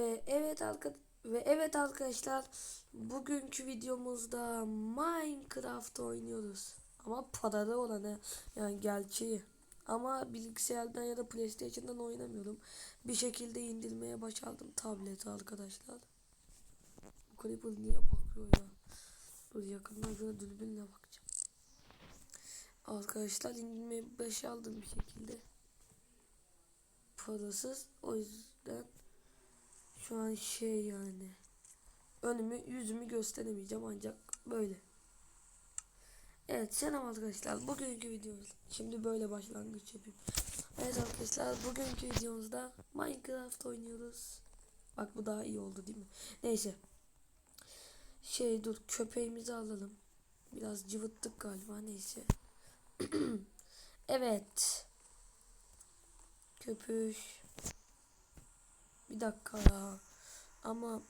Ve evet arka ve evet arkadaşlar bugünkü videomuzda Minecraft oynuyoruz. Ama paralı olanı yani gerçeği. Ama bilgisayardan ya da PlayStation'dan oynamıyorum. Bir şekilde indirmeye başardım tableti arkadaşlar. Bu Creeper niye bakıyor ya? Dur yakından şöyle dürbünle bakacağım. Arkadaşlar indirmeyi başardım bir şekilde. Parasız o yüzden şu an şey yani önümü yüzümü gösteremeyeceğim ancak böyle. Evet selam arkadaşlar bugünkü videomuz şimdi böyle başlangıç yapayım. Evet arkadaşlar bugünkü videomuzda Minecraft oynuyoruz. Bak bu daha iyi oldu değil mi? Neyse. Şey dur köpeğimizi alalım. Biraz cıvıttık galiba neyse. evet. Köpüş. Bir dakika ya. Ama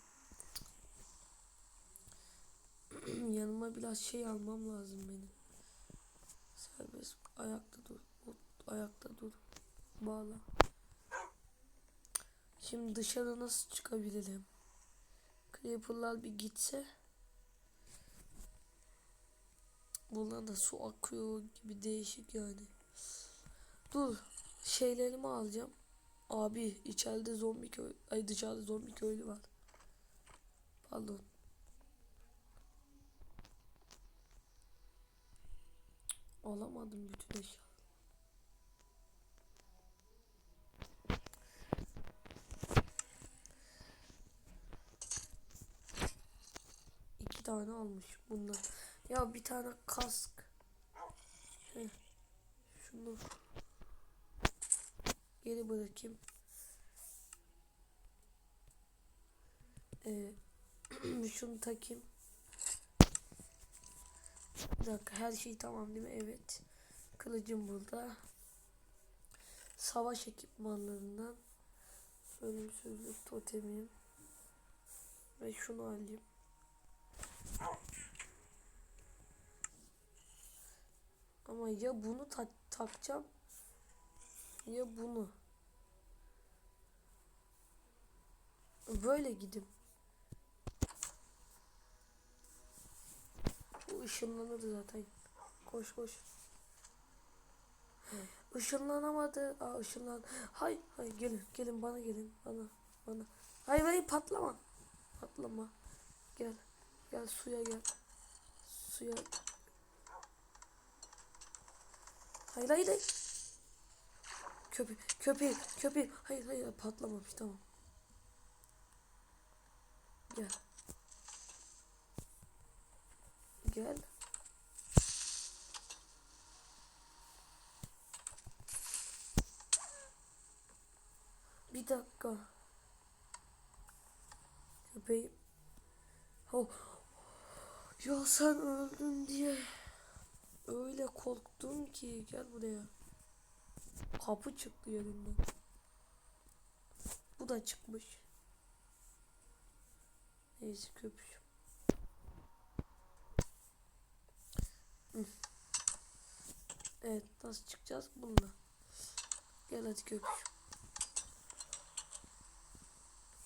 yanıma biraz şey almam lazım benim. Serbest ayakta dur. Ayakta dur. Bağla. Şimdi dışarı nasıl çıkabilirim? Creeper'lar bir gitse. Bundan da su akıyor gibi değişik yani. Dur. Şeylerimi alacağım. Abi içeride zombi köy ay dışarıda zombi köylü var. Pardon. Alamadım bütün eşya. İki tane almış bundan. Ya bir tane kask. Şunu geri bırakayım. Ee, şunu takayım. Bir dakika her şey tamam değil mi? Evet. Kılıcım burada. Savaş ekipmanlarından ölümsüzlük totemim ve şunu alayım. Ama ya bunu ta takacağım ya bunu. Böyle gidip ışınlanırdı zaten. Koş koş. Işınlanamadı. Aa ışınlan. Hay hay gelin gelin bana gelin bana bana. Hayır hayır patlama. Patlama. Gel. Gel suya gel. Suya. Hayır hayır hayır. Köpek köpek köpek. Hayır hayır patlamamış tamam. Gel. Gel. Bir dakika. Köpeğim. Oh. Ya sen öldün diye öyle korktum ki gel buraya. Kapı çıktı yerinden. Bu da çıkmış. Neyse köpüşüm. Evet nasıl çıkacağız bununla? Gel hadi köpüşüm.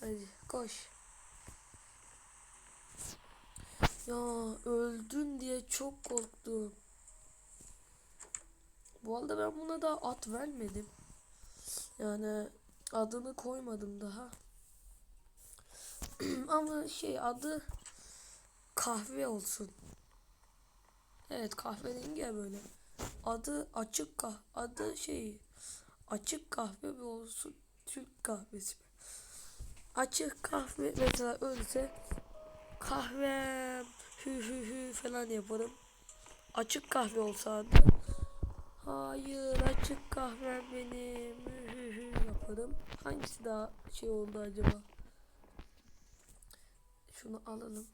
Hadi koş. Ya öldün diye çok korktum. Bu arada ben buna da at vermedim. Yani adını koymadım daha. Ama şey adı kahve olsun. Evet kahverengi ya böyle. Adı açık kah adı şey açık kahve mi olsun Türk kahvesi mi? Açık kahve mesela ölse kahve hü hü hü falan yaparım. Açık kahve olsa adı. Hayır açık kahve benim hü hü yaparım. Hangisi daha şey oldu acaba? Şunu alalım.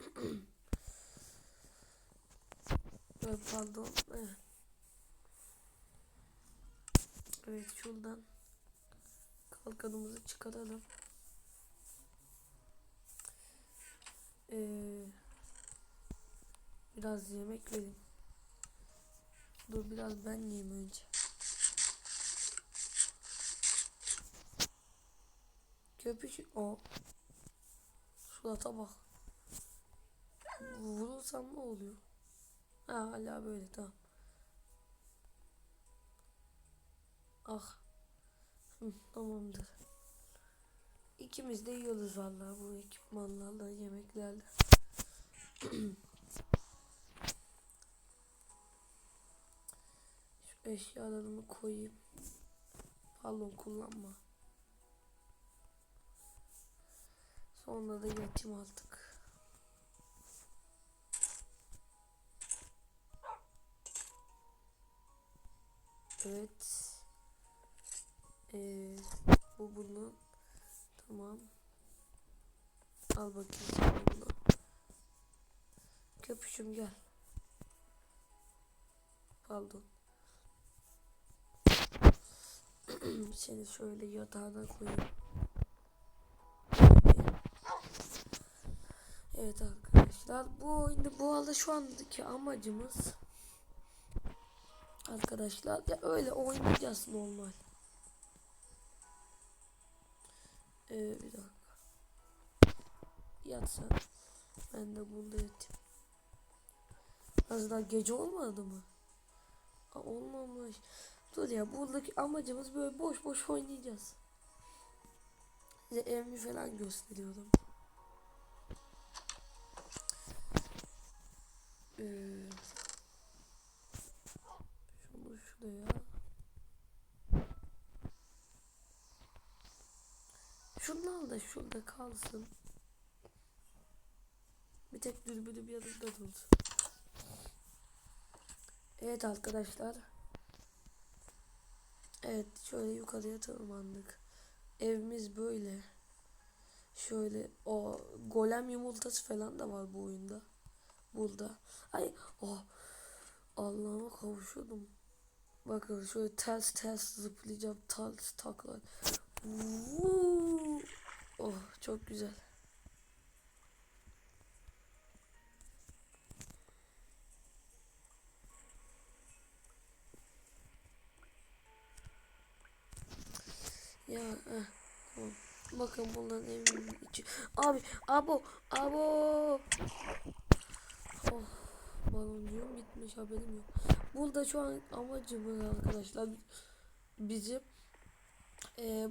Pardon. Evet. Evet şuradan kalkanımızı çıkaralım. Ee, biraz yemek vereyim. Dur biraz ben yiyeyim önce. Köpüş o. Surata bak. Vurursam ne oluyor? Ha hala böyle tamam. Ah. Tamamdır. İkimiz de yiyoruz vallahi bu ekipmanlarla yemeklerle. Şu eşyalarımı koyayım. Pardon kullanma. Sonra da yatayım artık. Evet. Ee, bu bunu. Tamam. Al bakayım bunu. Köpüşüm gel. Pardon. Seni şöyle yatağına koyayım. Evet arkadaşlar bu oyunda bu arada şu andaki amacımız arkadaşlar ya öyle oynayacağız normal. Ee, bir dakika. Yat sen. Ben de burada yatayım. Az daha gece olmadı mı? Aa, olmamış. Dur ya buradaki amacımız böyle boş boş oynayacağız. Size evimi falan gösteriyorum. Ee, şunu şuraya. Şunlar da şurada kalsın. Bir tek dürbünü bir yanında dursun. Evet arkadaşlar. Evet şöyle yukarıya tırmandık. Evimiz böyle. Şöyle o golem yumurtası falan da var bu oyunda. Burada. Ay oh. Allah'ıma kavuşuyordum. Bakın şöyle ters ters zıplayacağım. Ters taklar. Vuuu. Oh çok güzel. Ya eh. Bakın bunların evimin içi. Abi abo abo. Oh baloncuğum gitmiş haberim yok. Burada şu an amacımız arkadaşlar bizim e,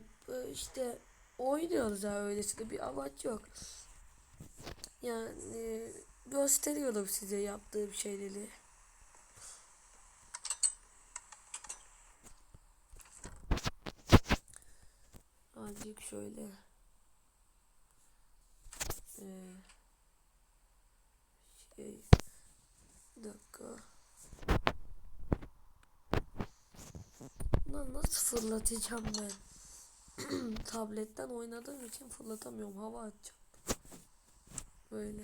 işte oynuyoruz ya öylesine bir amaç yok. Yani gösteriyorum size yaptığım şeyleri. Azıcık şöyle ee, şey bir dakika Lan nasıl fırlatacağım ben? Tabletten oynadığım için fırlatamıyorum. Hava atacağım. Böyle.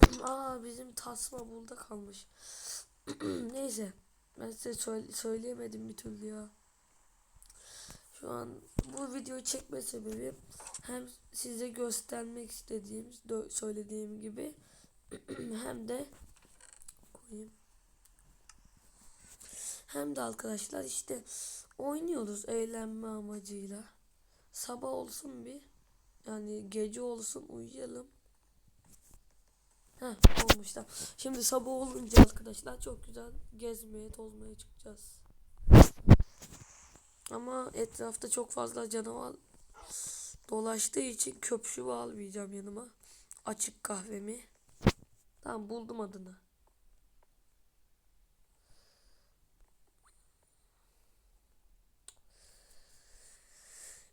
Aa bizim tasma burada kalmış. Neyse. Ben size söyle söyleyemedim bir türlü ya. Şu an bu videoyu çekme sebebim hem size göstermek istediğim söylediğim gibi hem de koyayım. Hem de arkadaşlar işte oynuyoruz eğlenme amacıyla. Sabah olsun bir yani gece olsun uyuyalım. Heh olmuşlar. Şimdi sabah olunca arkadaşlar çok güzel gezmeye tozmaya çıkacağız. Ama etrafta çok fazla canavar dolaştığı için köpüşü almayacağım yanıma. Açık kahvemi. Tamam buldum adını.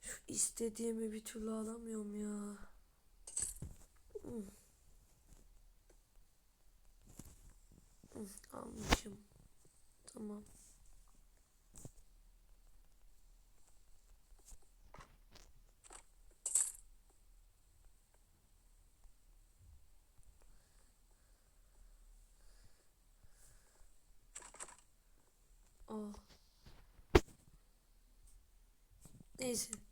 Şu istediğimi bir türlü alamıyorum ya. Almışım. Tamam. Aa. Neyse.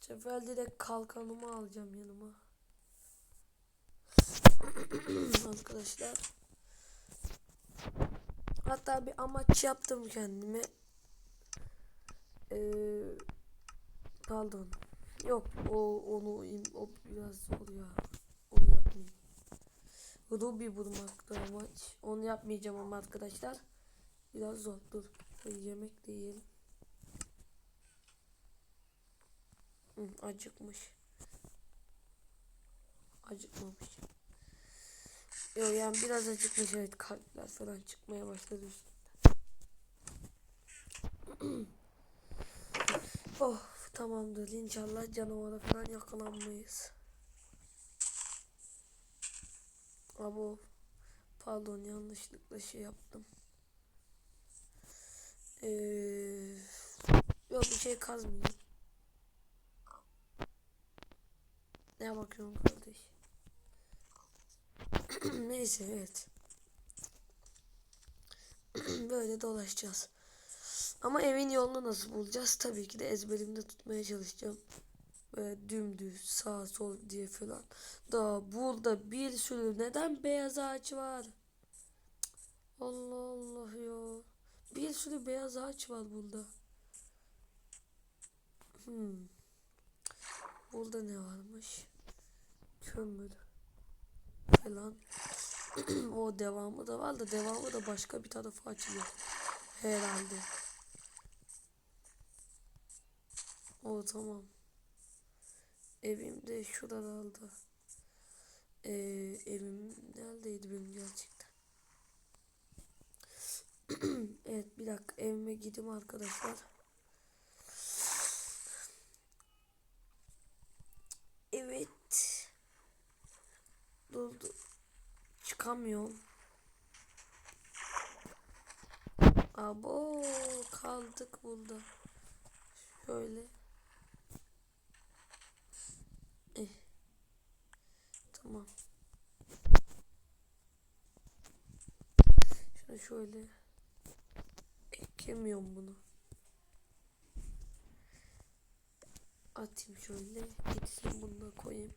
Sefer direkt kalkanımı alacağım yanıma. Arkadaşlar. Hatta bir amaç yaptım kendime. Ee, pardon. Yok o onu o biraz zor ya. Onu yapmayayım. Ruby bulmak da amaç. Onu yapmayacağım ama arkadaşlar. Biraz zor. Dur. Yemek de yiyelim. Hı, acıkmış. Acıkmamış. Yok yani biraz acıkmış evet kalpler falan çıkmaya başladı üstünde. oh tamamdır inşallah canavara falan yakalanmayız. Abo pardon yanlışlıkla şey yaptım. Ee, yok bir şey kazmayayım. Ne bakıyorsun kardeş? Neyse evet. Böyle dolaşacağız. Ama evin yolunu nasıl bulacağız? Tabii ki de ezberimde tutmaya çalışacağım. Böyle dümdüz sağ sol diye falan. Daha burada bir sürü neden beyaz ağaç var? Allah Allah ya. Bir sürü beyaz ağaç var burada. Hmm. Burada ne varmış? Kömür falan. o devamı da var da devamı da başka bir tarafa açılıyor. Herhalde. O tamam. Evim de şuralarda. Ee, evim neredeydi benim gerçekten? evet bir dakika evime gideyim arkadaşlar. Evet. Dur. Çıkamıyorum. Abo kaldık burada. Şöyle. Eh. Tamam. Şunu şöyle. Ekemiyorum bunu. Atayım şöyle. Gitsin bunu da koyayım.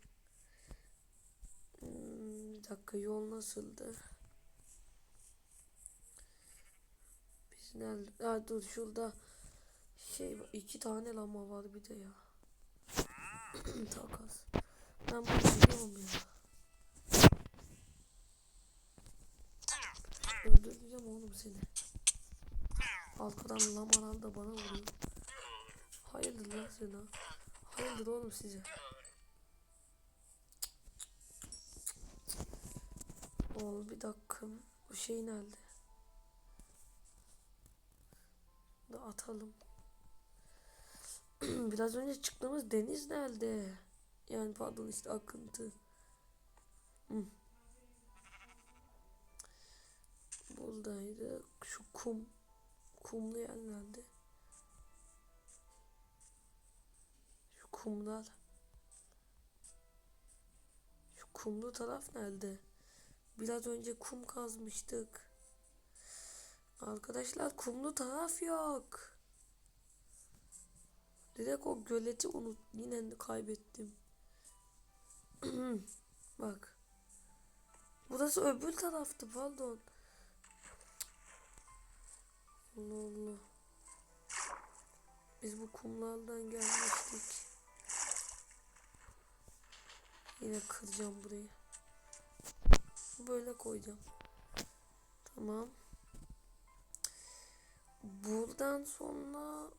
Hmm, bir dakika yol nasıldı? Biz nerede? Ha, dur şurada şey iki tane lama var bir de ya. Takas. Ben bunu biliyorum ya. Öldüreceğim oğlum seni. Arkadan lamalar da bana vuruyor. Hayırdır lan sen ha? Hayırdır oğlum size? Ol bir dakika. Bu şey nerede? Da atalım. Biraz önce çıktığımız deniz nerede? Yani pardon işte akıntı. Hı. Buradaydı. Şu kum. Kumlu yer nerede? Şu kumlar. Şu kumlu taraf nerede? Biraz önce kum kazmıştık. Arkadaşlar kumlu taraf yok. Direkt o göleti unut. Yine kaybettim. Bak. Burası öbür taraftı pardon. Allah Allah. Biz bu kumlardan gelmiştik. Yine kıracağım burayı. Böyle koyacağım. Tamam. Buradan sonra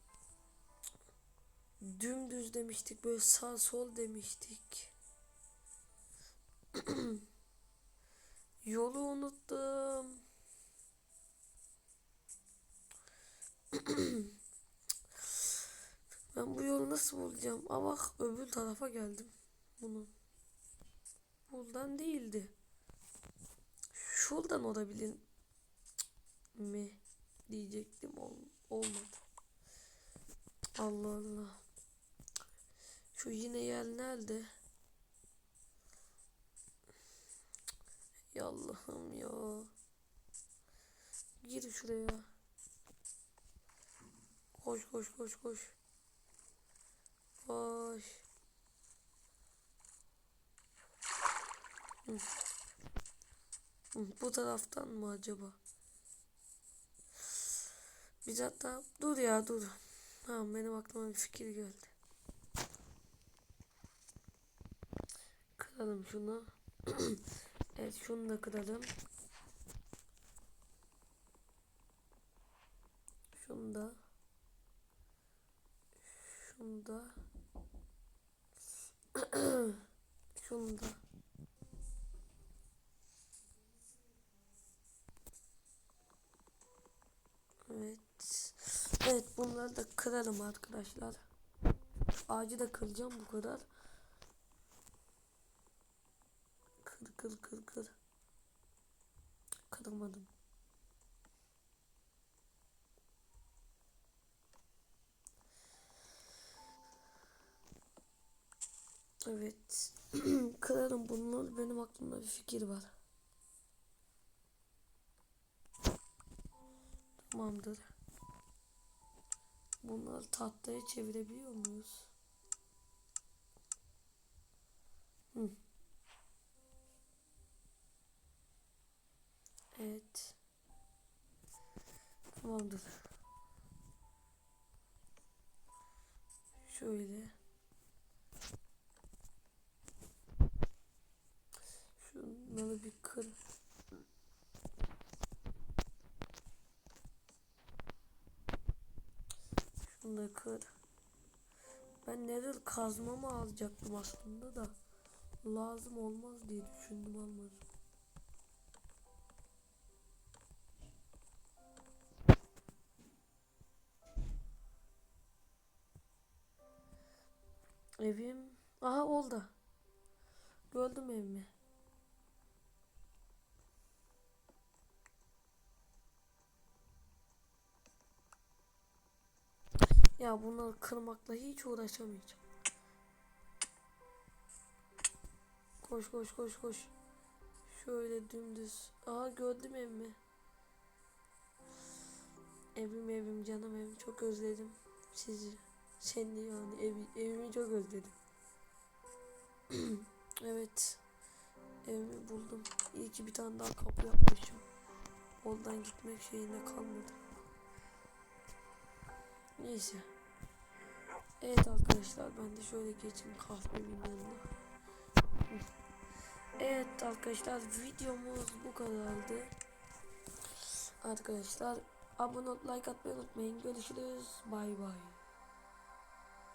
dümdüz demiştik. Böyle sağ sol demiştik. Yolu unuttum. ben bu yolu nasıl bulacağım? Aa bak öbür tarafa geldim. Bunun. Buradan değildi. Şuradan olabilir mi diyecektim ol olmadı. Allah Allah. Şu yine yer nerede? Ya Allah'ım ya. Gir şuraya. Koş koş koş koş. Koş. Hı. Hı, Bu taraftan mı acaba? Biz hatta dur ya dur. Tamam benim aklıma bir fikir geldi. Kıralım şunu. evet şunu da kıralım. Şunu da. Şunu da. Şunu da. Evet. Evet bunları da kırarım arkadaşlar. Ağacı da kıracağım bu kadar. Kır kır kır kır. Kıramadım. Evet. Kırarım bunları. Benim aklımda bir fikir var. Tamamdır. Bunları tahtaya çevirebiliyor muyuz? Hı. Evet. Tamamdır. Şöyle. Şunları bir kır. Şunu da kır. Ben nedir kazmamı alacaktım aslında da lazım olmaz diye düşündüm almadım. Evim. Aha oldu. Gördüm evimi. Ya bunları kırmakla hiç uğraşamayacağım. Koş koş koş koş. Şöyle dümdüz. Aha gördüm evimi. Evim evim canım evim çok özledim sizi. Seni yani evi, evimi çok özledim. evet. Evimi buldum. İyi ki bir tane daha kapı yapmışım. Oradan gitmek şeyine kalmadı. Neyse. Evet arkadaşlar ben de şöyle geçeyim kahvemin yanına. Evet arkadaşlar videomuz bu kadardı. Arkadaşlar abone olup like atmayı unutmayın. Görüşürüz. Bay bay.